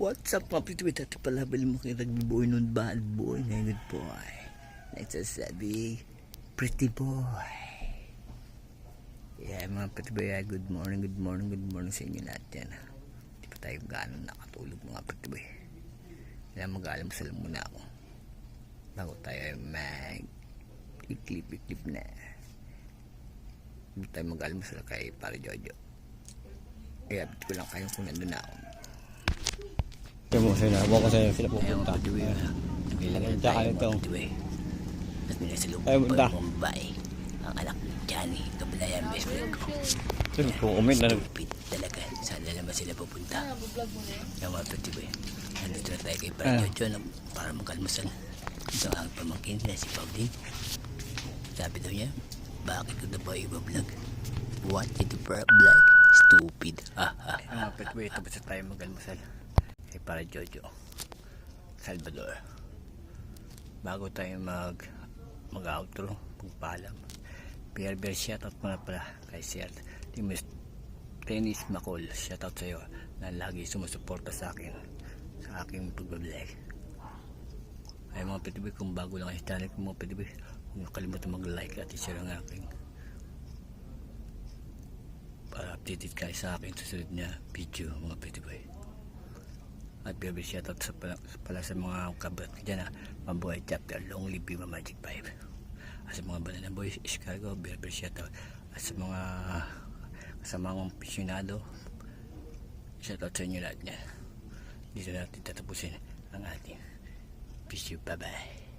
What's up mga pretty boy? Dati pala bali mo kayo nagbiboy nun bad boy na good boy. Nagsasabi, pretty boy. Yeah mga ah, good morning, good morning, good morning sa inyo lahat yan. Di pa tayo gano'n nakatulog mga boy. Kaya mag-aalam muna ako. Bago tayo ay mag iklip-iklip na. Hindi tayo mag-aalam kay para Jojo. Kaya ko lang kayo kung nandun na ako. Kaya mo, sinabaw ko sa'yo sila Ayaw pupunta. ko na. Tsaka tayo nito. At ninasalubong Ayaw pa yung Mumbai. Ang anak ni Johnny, kabalayan best friend ko. Sino, kukumit na nag... Stupid talaga. Saan na naman sila pupunta? Yung mga pati ba Nandito na tayo kay Ah. Parang Jojo na para magkalmasal. Ito ang pamangkin nila si Pauline. Sabi daw niya, bakit ko na ba iba-vlog? What did the vlog? Stupid. Ah, ah. Mga pati ba tapos na tayo magkalmasal. Kay para Jojo. Salvador. Bago tayo mag mag-outro, magpaalam. Pierre Bear, shoutout mo na pala kay Sir Timus Tennis Macol. Shoutout sa iyo na lagi sumusuporta sa akin sa aking pagbablog. Ay mga pitibig, kung bago lang ang channel ko mga pitibig, huwag niyo kalimutan mag-like at i-share ang aking para updated kayo sa akin sa susunod na video mga pitibig. At baby shoutout sa pala, pala sa mga kabat ko dyan na mabuhay chapter long live Viva Magic 5 at sa mga banana boys Chicago baby shoutout at sa mga kasama kong pensyonado shoutout sa inyo lahat niya dito natin tatapusin ang ating video. Bye bye